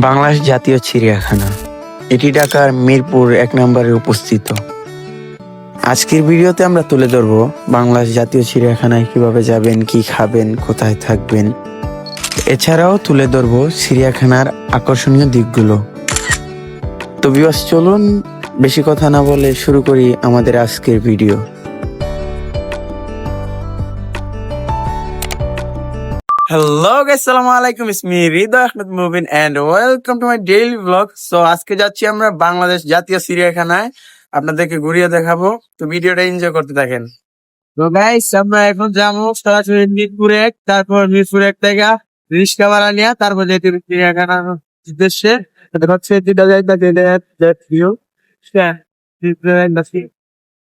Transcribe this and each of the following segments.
বাংলাদেশ জাতীয় চিড়িয়াখানা। এটি ঢাকার মিরপুর এক নম্বরে উপস্থিত। আজকের ভিডিওতে আমরা তুলে ধরবো বাংলাদেশ জাতীয় চিড়িয়াখানায় কীভাবে যাবেন, কি খাবেন, কোথায় থাকবেন। এছাড়াও তুলে ধরবো চিড়িয়াখানার আকর্ষণীয় দিকগুলো। তো বিবাস চলুন বেশি কথা না বলে শুরু করি আমাদের আজকের ভিডিও। হ্যালো আসসালামু আলাইকুম ইসমি Hridoy Ahmed Mubin and welcome to my daily blog so আজকে যাচ্ছি আমরা বাংলাদেশ জাতীয় চিড়িয়াখানায়। আপনাদেরকে ঘুরিয়ে দেখাবো। তো ভিডিওটা এনজয় করতে থাকেন। তো গাইস আমরা এখন যাব সরাসরি মিরপুর এক, তারপর মিরপুর এক থেকে রিক্সা ভাড়া নিয়ে, তারপর যেতে চিড়িয়াখানার উদ্দেশ্যে। হচ্ছে যেটা দ্যাট ভিউ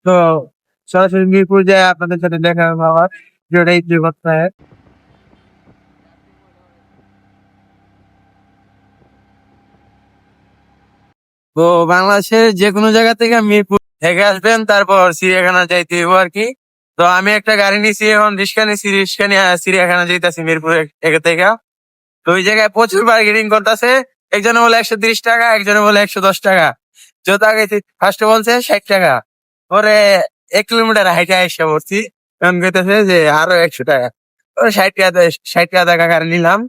তো সরাসরি মিরপুর যায়, আপনাদের সাথে দেখা আবার ভিডিওটা এনজয় করতে হয় তো বাংলাদেশের যে কোনো জায়গা থেকে মিরপুর থেকে আসবেন, তারপর চিড়িয়াখানা যাইতে হইব আর কি। তো আমি একটা গাড়ি নিছি, এখন রিক্সা নিছি, রিক্সা নিয়ে চিড়িয়াখানা যাইতাছি মিরপুর থেকে। তো ওই জায়গায় প্রচুর বার্গেনিং করতেছে, একজনে বলে একশো তিরিশ টাকা, একজনে বলে একশো দশ টাকা। যত আগে ফার্স্টে বলছে ষাট টাকা, পরে এক কিলোমিটার হাইটে এসে পড়ছি এখন কইতেছে যে আরও একশো টাকা। ষাট টাকা ষাট টাকা গাড়ি নিলাম।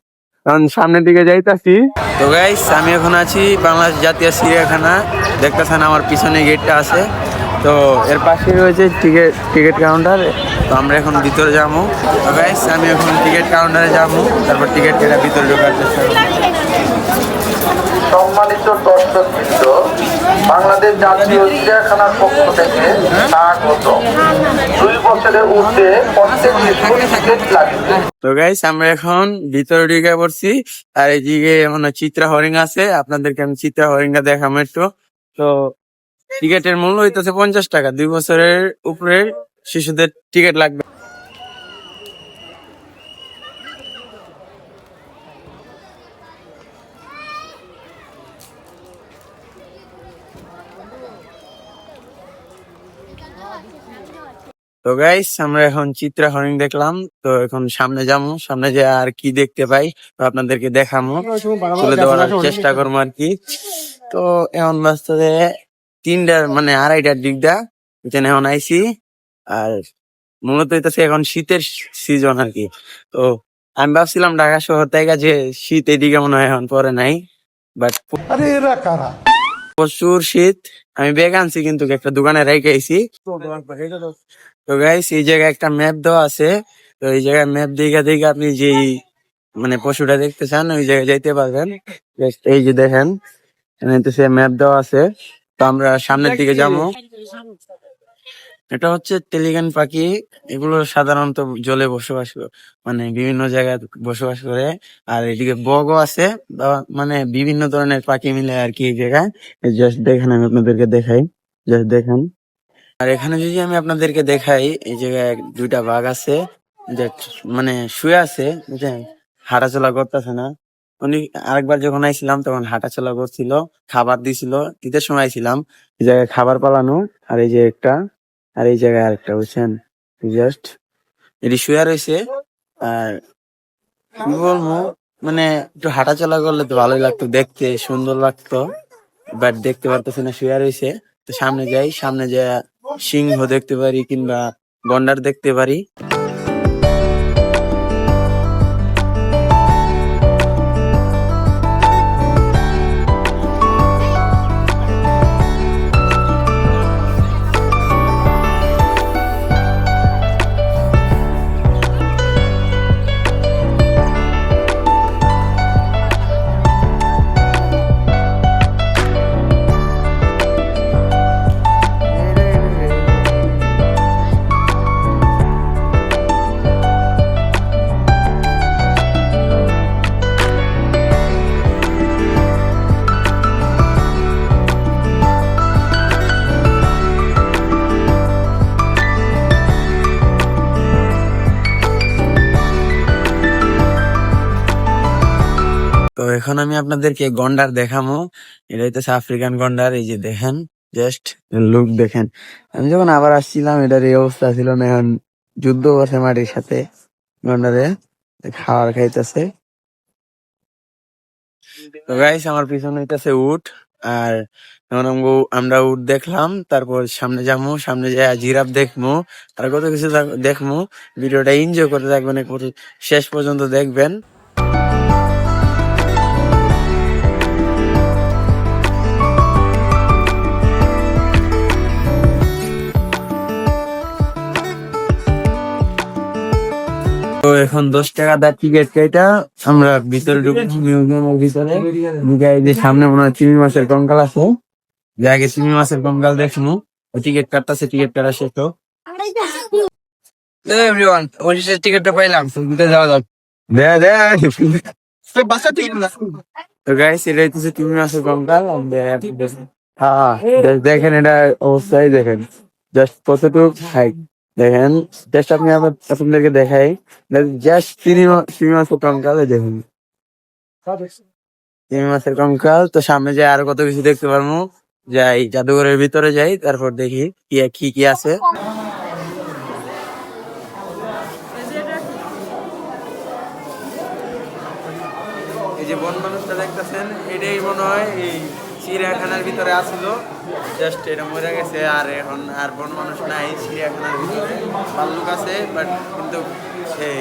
এখন সামনের দিকে যাইতাছি। তো গাইস আমি এখন আছি বাংলাদেশ জাতীয় চিড়িয়াখানা। দেখতেছেন আমার পিছনে গেটটা আছে। তো এর পাশে রয়েছে টিকিট টিকিট কাউন্টার। তো আমরা এখন ভিতরে যাব। তো গাইস আমি এখন টিকিট কাউন্টারে যাব। তারপর টিকিট কেটে ভিতরে ঢোকার চেষ্টা করব। সম্মানিত দর্শকবৃন্দ, বাংলাদেশ জাতীয় চিড়িয়াখানার পক্ষ থেকে স্বাগত। দুই বছরের ঊর্ধ্বে প্রত্যেক শিশুর টিকিট লাগবে। তো গাইস আমরা এখন ভিতরে ঢুকে পড়ছি, আর এইদিকে মানে চিত্রা হরিং আছে, আপনাদেরকে আমি চিত্রা হরিংটা দেখাবো একটু। তো টিকিটের মূল্য হইতেছে পঞ্চাশ টাকা, দুই বছরের উপরে শিশুদের টিকিট লাগবে। তো গাইস আমরা এখন চিত্রা হরিণ দেখলাম। তো এখন সামনে যাব। সামনে যে আর কি দেখতে পাই তো আপনাদেরকে দেখামো তুলে দেওয়ার চেষ্টা করব আর কি। তো এখন বাস্তবে তিনটার মানে আড়াইটার দিকটা। এখানে এখন আইসি আর মূলত হইতেছে এখন শীতের সিজন আর কি। তো আমি ভাবছিলাম ঢাকা শহর থেকে যে শীত এদিকে মনে হয় এখন পরে নাই বাট আরে এরা কারা? প্রচুর শীত। আমি ব্যাগ আনছি কিন্তু একটা দোকানে রেখে আইছি। তো গাইস এই জায়গায় একটা ম্যাপ দেওয়া আছে। তো এই জায়গায় ম্যাপ দিকে দিকে আপনি যে মানে পশুটা দেখতে চান, ওই জায়গায় যাইতে পারবেন। এই যে দেখেন ম্যাপ দেওয়া আছে। তো আমরা সামনের দিকে যাব। এটা হচ্ছে তেলিগান পাখি। এগুলো সাধারণত জলে বসবাস মানে বিভিন্ন জায়গায় বসবাস করে। আর এদিকে বগও আছে। মানে বিভিন্ন ধরনের পাখি মিলে আর কি এই জায়গায়। জাস্ট দেখেন, আমি আপনাদেরকে দেখাই। জাস্ট দেখেন। আর এখানে যদি আমি আপনাদেরকে দেখাই, এই জায়গায় দুইটা বাঘ আছে। যে মানে শুয়ে আছে। বুঝলেন হাঁটাচলা করতেছে না। উনি আরেকবার যখন আইছিলাম, তখন হাঁটাচলা করছিল, খাবার দিছিল। ঈদের সময় আইছিলাম। এই জায়গায় খাবার পালানো। আর এই যে একটা আর এই জায়গায় আরেকটা, বুঝছেন? জাস্ট এটি শুয়ে রয়েছে। আর কি বলব? মানে একটু হাঁটা চলা করলে তো ভালোই লাগতো, দেখতে সুন্দর লাগতো। বাট দেখতে পারতেছে না, শুয়ে রয়েছে। তো সামনে যাই, সামনে যা সিংহ দেখতে পারি কিংবা গন্ডার দেখতে পারি। এখন আমি আপনাদেরকে গন্ডার দেখামো। এটা হইতেছে আফ্রিকান গন্ডার, এই যে দেখেন, জাস্ট লুক দেখেন। আমি যখন আবার আসছিলাম, এটার এই অবস্থা ছিল না, এখন যুদ্ধ করছে মাটির সাথে, গন্ডারে খাওয়ার খাইতেছে। তো গাইস আমার পিছনে হইতাছে উট, আর আমরা উট দেখলাম, তারপর সামনে যাব সামনে যায় জিরাফ দেখব আর কত কিছু দেখ- দেখব ভিডিওটা এনজয় করতে থাকবেন শেষ পর্যন্ত দেখবেন। এখন দশ টাকা দার টিকিট কেটা আমরা ভিতরে ঢুকবো মিউজিয়ামের ভিতরে। যে সামনে মনে হয় চিমি মাছের কঙ্কাল আছে। যে আগে চিমি মাছের কঙ্কাল দেখুন। ওই টিকিট কাটতেছে টিকিট কাটা শেষ তো? এভরিওয়ান পঁচিশের টিকিটটা পাইলাম যাওয়া যাক। দে দে। তো গাইস এটা হচ্ছে চিংড়ি মাছের কঙ্কাল হ্যাঁ দেখেন এটা অবস্থায় দেখেন। জাস্ট কতটুক হাইট দেখেন জাস্ট আপনি আপনাদেরকে দেখাই। জাস্ট মা- চিংড়ি মাছের কঙ্কাল দেখুন। চিংড়ি মাছের কঙ্কাল, তো সামনে যাই আরও কত কিছু দেখতে পারব। যাই, জাদুঘরের ভিতরে যাই, তারপর দেখি কি কি কি আছে। এই যে বন মানুষটা দেখতেছেন, এটাই মনে হয় এই চিড়িয়াখানার ভিতরে আসিল। জাস্ট এটা মরে গেছে আর এখন আর বন মানুষ নাই, চিড়িয়াখানার ভিতরে। ভাল্লুক আছে বাট কিন্তু সেই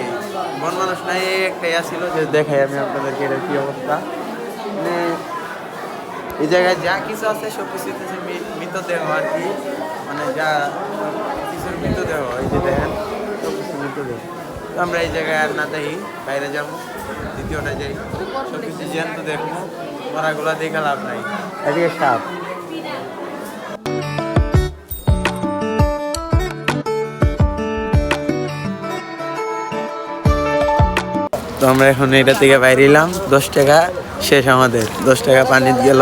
বন মানুষ নাই একটাই আসিল যে দেখাই আমি আপনাদেরকে এটা কি অবস্থা। মানে এই জায়গায় যা কিছু আছে, সব কিছু হচ্ছে মৃতদেহ আর কি। মানে যা কিছুর মৃতদেহ, এই যে দেখেন, সব কিছু মৃতদেহ। আমরা এই জায়গায় আর না দেখি বাইরে যাব। দ্বিতীয়টা যাই। সব কিছু জ্যান্ত দেখব। মরাগুলা দেখে লাভ নাই। এদিকে সাপ। তো আমরা এখন এটা থেকে বাইরে এলাম দশ টাকা শেষ আমাদের। দশ টাকা পানি গেল।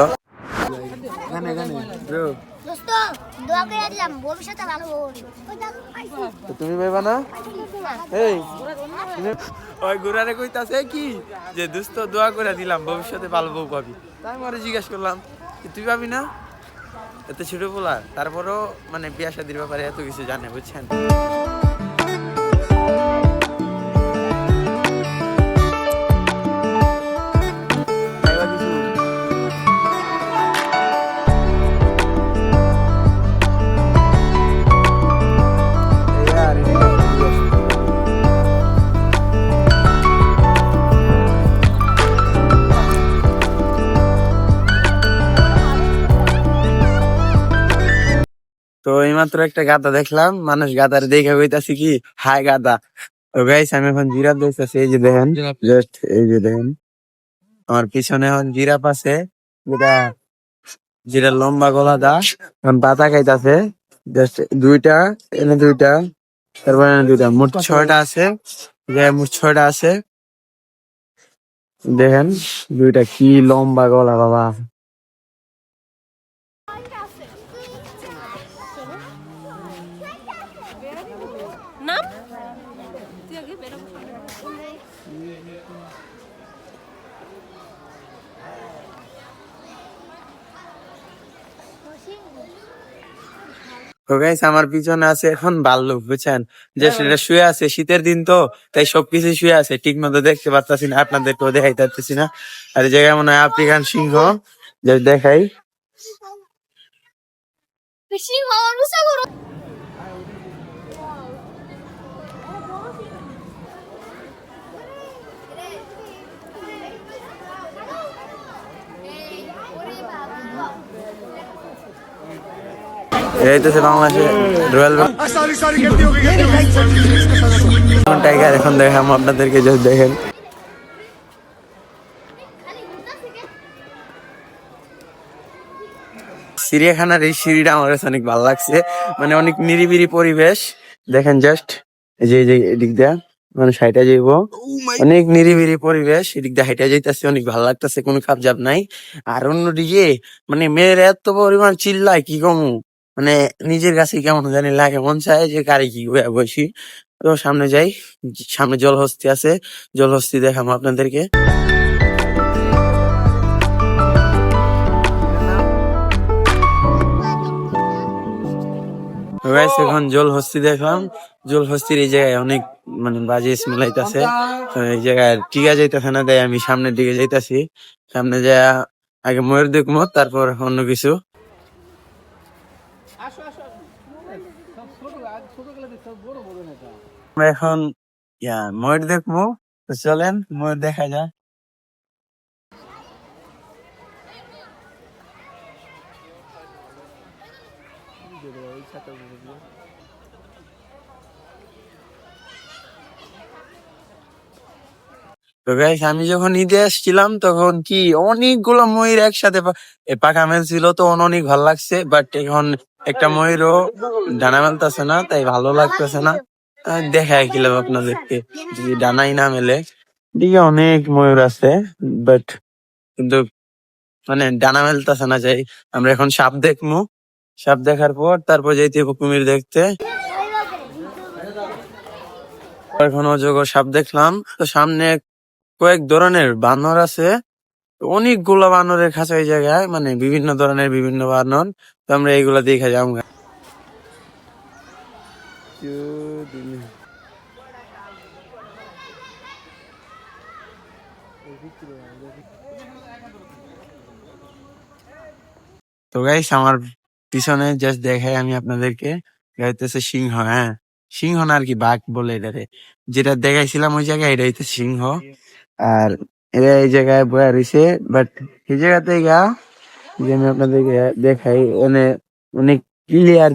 তুমি পাইবা না? এই ওই কইতাছে কি? যে দুস্থ দোয়া করে দিলাম ভবিষ্যতে ভালো বউ পাবি। তাই আমি জিজ্ঞাসা করলাম তুই পাবি না? এত ছোট বলা তারপরও মানে বিয়া শাদির ব্যাপারে এত কিছু জানে বুঝছেন? তো এইমাত্র একটা গাদা দেখলাম মানুষ গাদার দেখে কইতাছি কি? হাই গাদা। তো গাইস আমি এখন জিরাফ দেখতেছি এই যে দেখেন জাস্ট এই যে দেখেন আমার পিছনে এখন জিরাফ আছে যেটা যেটা লম্বা গলা দা এখন পাতা খাইতাছে জাস্ট দুইটা এনে দুইটা তারপরে এনে দুইটা মোট ছয়টা আছে যে মোট ছয়টা আছে। দেখেন দুইটা কি লম্বা গলা বাবা। তো গাইস আমার পিছনে আছে এখন ভাল্লুক বুঝছেন যে সেটা শুয়ে আছে শীতের দিন তো তাই সবকিছু শুয়ে আছে ঠিক মতো দেখতে পারতাছি না আপনাদের তো দেখাই পারতেছি না আর এই জায়গায় মনে হয় আফ্রিকান সিংহ যে দেখাই বাংলাদেশে রয়্যাল টাইগার এখন দেখাম আপনাদেরকে জাস্ট দেখেন। চিড়িয়াখানার এই সিঁড়িটা আমার কাছে অনেক ভালো লাগছে। মানে অনেক নিরিবিরি পরিবেশ। দেখেন জাস্ট এই যে যে এদিক দিয়া মানে সাইটা যাইব। অনেক নিরিবিরি পরিবেশ। এদিক দিয়ে হাইটা যাইতেছে অনেক ভালো লাগতেছে কোনো খাপ জাপ নাই। আর অন্যদিকে মানে মেয়ের এত পরিমাণ চিল্লায় কি কমু? মানে নিজের কাছে কেমন জানি লাগে মন চায় যে গাড়ি কি বসি তো সামনে যাই সামনে জলহস্তি আছে জলহস্তি দেখাবো আপনাদেরকে। গাইস এখন জল হস্তি দেখলাম। জল হস্তির এই জায়গায় অনেক মানে বাজে স্মেল আইতাছে। তো এই জায়গায় টিকা যাইতেছে না তাই আমি সামনের দিকে যাইতাছি। সামনে যা আগে ময়ূর দেখব তারপর অন্য কিছু। আমরা এখন, ইয়া, ময়ূর দেখব। তো চলেন, ময়ূর দেখা যায় তো গাইস আমি যখন ঈদে আসছিলাম, তখন কি অনেকগুলো ময়ূর একসাথে পাখা মেলছিল, তো অনেক ভালো লাগছে। বাট এখন একটা ময়ূরও ডানা মেলতেছে না, তাই ভালো লাগতেছে না। দেখায় কিলাম আপনাদেরকে। যদি ডানাই না মেলে। দিকে অনেক ময়ূর আছে বাট কিন্তু মানে ডানা মেলতেছে না, যাই। আমরা এখন সাপ দেখব সাপ দেখার পর তারপর যাইতে কুমির দেখতে। এখন অজগর সাপ দেখলাম, তো সামনে কয়েক ধরনের বানর আছে। অনেকগুলো বানরের খাঁচা এই জায়গায় মানে বিভিন্ন ধরনের বিভিন্ন বানর। তো আমরা এইগুলা দেখে তো গাইস আমার পিছনে জাস্ট দেখাই আমি আপনাদেরকে। গাইতেছে সিংহ হ্যাঁ? সিংহ না আর কি বাঘ বলে এটারে যেটা দেখাইছিলাম ওই জায়গায় এটা হইতে সিংহ। আর এরা এই জায়গায় বয়া রয়েছে বাট এই জায়গাতে গা যে আমি আপনাদেরকে দেখাই মানে অনেক ক্লিয়ার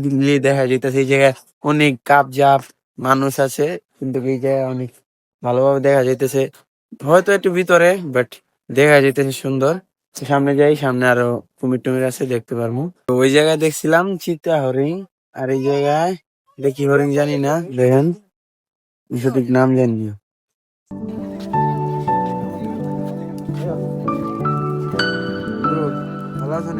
দেখা যাইতেছে এই জায়গায় অনেক কাপ জাপ মানুষ আছে, কিন্তু এই জায়গায় অনেক ভালোভাবে দেখা যাইতেছে। হয়তো একটু ভিতরে বাট দেখা যাইতেছে সুন্দর। সামনে যাই, সামনে আরও কুমির টুমির আছে, দেখতে পারব। ওই জায়গায় দেখছিলাম চিতা হরিণ, আর এই জায়গায় দেখি হরিণ জানি না, দেখেন। সঠিক নাম জানি। ভালো আছো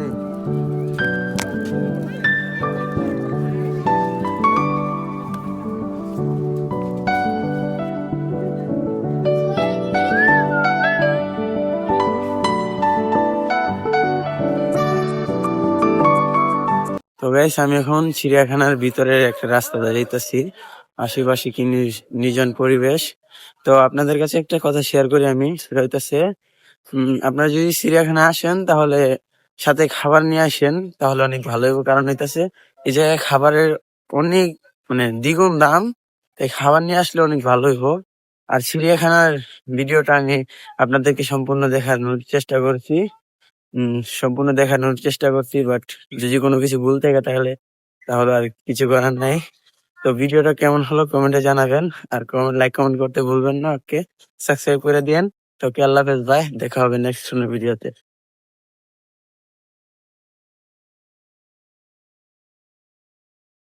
তো গাইস আমি এখন চিড়িয়াখানার ভিতরের একটা রাস্তা দিয়ে যাইতেছি। আশেপাশে কি নিজ- নির্জন পরিবেশ। তো আপনাদের কাছে একটা কথা শেয়ার করি আমি, সেটা হইতেছে আপনারা যদি চিড়িয়াখানা আসেন, তাহলে সাথে খাবার নিয়ে আসেন, তাহলে অনেক ভালো হবে কারণ হইতেছে, এই জায়গায় খাবারের অনেক মানে দ্বিগুণ দাম, তাই খাবার নিয়ে আসলে অনেক ভালো হইব। আর চিড়িয়াখানার ভিডিওটা আমি আপনাদেরকে সম্পূর্ণ দেখানোর চেষ্টা করছি। সম্পূর্ণ দেখানোর চেষ্টা করছি বাট যদি কোনো কিছু ভুল থাকে তাহলে তাহলে আর কিছু করার নাই। তো ভিডিওটা কেমন হলো কমেন্টে জানাবেন, আর কমেন্ট লাইক কমেন্ট করতে ভুলবেন না ওকে সাবস্ক্রাইব করে দিয়েন। তো কি আল্লাহ হাফেজ ভাই দেখা হবে নেক্সট কোনো ভিডিওতে।